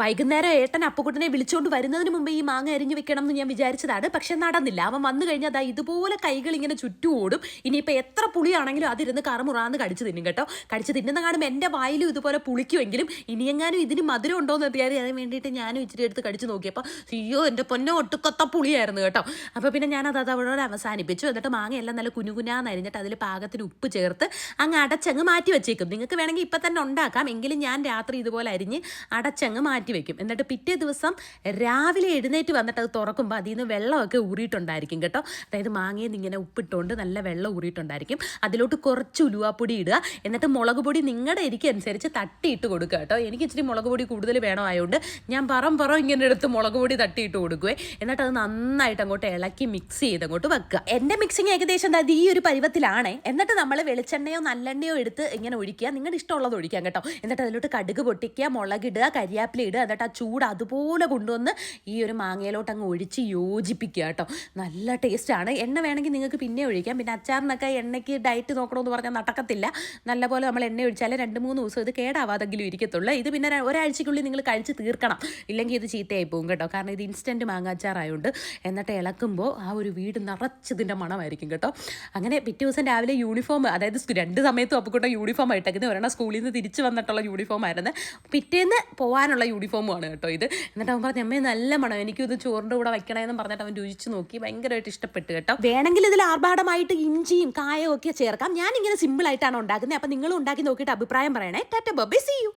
വൈകുന്നേരം ഏട്ടൻ അപ്പുകുട്ടനെ വിളിച്ചുകൊണ്ട് വരുന്നതിന് മുമ്പ് ഈ മാങ്ങ അരിഞ്ഞു വെക്കണം എന്ന് ഞാൻ വിചാരിച്ചതാണ്. പക്ഷെ നടന്നില്ല. അവൻ വന്നു കഴിഞ്ഞാൽ അതാ ഇതുപോലെ കൈകൾ ഇങ്ങനെ ചുറ്റും ഓടും ഇനിയിപ്പോൾ എത്ര പുളിയാണെങ്കിലും അതിരുന്ന് കറമുറാന്ന് കടിച്ചു തിന്നും കേട്ടോ. കടിച്ചു തിന്നുന്ന കാണുമ്പോൾ എന്റെ വായിലും ഇതുപോലെ പുളിക്കുമെങ്കിലും ഇനിയെങ്ങാനും ഇതിന് മധുരം ഉണ്ടോ എന്ന് അറിയാതെ അതിന് വേണ്ടിയിട്ട് ഞാനും ഇച്ചിരി എടുത്ത് കടിച്ചു നോക്കിയപ്പോൾ അയ്യോ എന്റെ പൊന്നെ ഒട്ടുക്കൊത്ത പുളിയായിരുന്നു കേട്ടോ. അപ്പോൾ പിന്നെ ഞാൻ അത് അതവിടെ അവസാനിപ്പിച്ചു. എന്നിട്ട് മാങ്ങയെല്ലാം നല്ല കുനുകുനാന്ന് അരിഞ്ഞിട്ട് അതിൽ പാകത്തിന് ഉപ്പ് ചേർത്ത് അങ്ങ് അടച്ചങ്ങ് മാറ്റി വെച്ചേക്കും. നിങ്ങൾക്ക് വേണമെങ്കിൽ ഇപ്പം തന്നെ ഉണ്ടാക്കാം. എങ്കിലും ഞാൻ രാത്രി ഇതുപോലെ അരിഞ്ഞ് അടച്ചങ്ങ് മാറ്റി വെക്കും. എന്നിട്ട് പിറ്റേ ദിവസം രാവിലെ എഴുന്നേറ്റ് വന്നിട്ട് അത് തുറക്കുമ്പോൾ അതിൽ നിന്ന് വെള്ളമൊക്കെ ഊറിയിട്ടുണ്ടായിരിക്കും കേട്ടോ. അതായത് മാങ്ങയിൽ നിന്ന് ഇങ്ങനെ ഉപ്പിട്ടുകൊണ്ട് നല്ല വെള്ളം ഊറിയിട്ടുണ്ടായിരിക്കും. അതിലോട്ട് കുറച്ച് ഉലുവാപ്പൊടി ഇടുക. എന്നിട്ട് മുളക് പൊടി നിങ്ങളുടെ എരിക്ക് അനുസരിച്ച് തട്ടിയിട്ട് കൊടുക്കുക കേട്ടോ. എനിക്ക് ഇച്ചിരി മുളക് പൊടി കൂടുതൽ വേണമായതുകൊണ്ട് ഞാൻ പറം പറം ഇങ്ങനെ എടുത്ത് മുളക് പൊടി തട്ടിയിട്ട് കൊടുക്കുവേ. എന്നിട്ട് അത് നന്നായിട്ട് അങ്ങോട്ട് ഇളക്കി മിക്സ് ചെയ്ത് അങ്ങോട്ട് വെക്കുക. എന്റെ മിക്സിങ് ഏകദേശം എന്താ ഈ ഒരു പരുവത്തിലാണ്. എന്നിട്ട് നമ്മൾ വെളിച്ചെണ്ണയോ നല്ലെണ്ണയോ എടുത്ത് ഇങ്ങനെ ഒഴിക്കുക. നിങ്ങളുടെ ഇഷ്ടമുള്ളത് ഒഴിക്കാം കേട്ടോ. എന്നിട്ട് അതിലോട്ട് കടുക് പൊട്ടിക്കുക മുളകിടുക കരിയാപ്പില ഇടുക എന്നിട്ട് ആ ചൂട് അതുപോലെ കൊണ്ടുവന്ന് ഈ ഒരു മാങ്ങയിലോട്ട് അങ്ങ് ഒഴിച്ച് യോജിപ്പിക്കുക കേട്ടോ. നല്ല ടേസ്റ്റാണ് എണ്ണ വേണമെങ്കിൽ നിങ്ങൾക്ക് പിന്നെ ഒഴിക്കാം. പിന്നെ അച്ചാറിനൊക്കെ എണ്ണയ്ക്ക് ഡയറ്റ് നോക്കണമെന്ന് പറഞ്ഞാൽ നടക്കത്തില്ല. നല്ലപോലെ നമ്മൾ എണ്ണ ഒഴിച്ചാൽ രണ്ട് മൂന്ന് ദിവസം ഇത് കേടാവാതെങ്കിലും ഇരിക്കത്തുള്ളൂ. ഇത് പിന്നെ ഒരാഴ്ചയ്ക്കുള്ളിൽ നിങ്ങൾ കഴിച്ച് തീർക്കണം. ഇല്ലെങ്കിൽ ഇത് ചീത്തയായി പോകും കേട്ടോ. കാരണം ഇത് ഇൻസ്റ്റന്റ് മാങ്ങാച്ചാറായതുകൊണ്ട് എന്നിട്ട് ഇളക്കുമ്പോൾ ആ ഒരു വീട് നിറച്ചതിന്റെ മണമായിരിക്കും കേട്ടോ. അങ്ങനെ പിറ്റേ ദിവസം രാവിലെ യൂണിഫോം അതായത് രണ്ട് സമയത്തും അപ്പക്കൂട്ടം യൂണിഫോം ആയിട്ടേക്കുന്നത് ഒരെണ്ണം സ്കൂളിൽ നിന്ന് തിരിച്ച് വന്നിട്ടുള്ള യൂണിഫോം ആയിരുന്നു. പിറ്റേന്ന് പോകാനുള്ള യൂണിഫോമുമാണ് കേട്ടോ ഇത്. എന്നിട്ട് അവൻ പറഞ്ഞു അമ്മേ നല്ല മണം. എനിക്ക് ഇത് ചോറിന്റെ കൂടെ വെക്കണമെന്ന് പറഞ്ഞിട്ട് അവൻ രുചിച്ച് നോക്കി. ഭയങ്കരമായിട്ട് ഇഷ്ടപ്പെട്ടു കേട്ടോ. വേണമെങ്കിൽ ഇതിൽ ആർഭാടമായിട്ട് ഇഞ്ചിയും കായവും ഒക്കെ ചേർക്കാം. ഞാൻ ഇങ്ങനെ സിമ്പിൾ ആയിട്ടാണ് ഉണ്ടാക്കുന്നത്. അപ്പം നിങ്ങളും ഉണ്ടാക്കി നോക്കിയിട്ട് അഭിപ്രായം പറയണേ. Tata ബബേ C U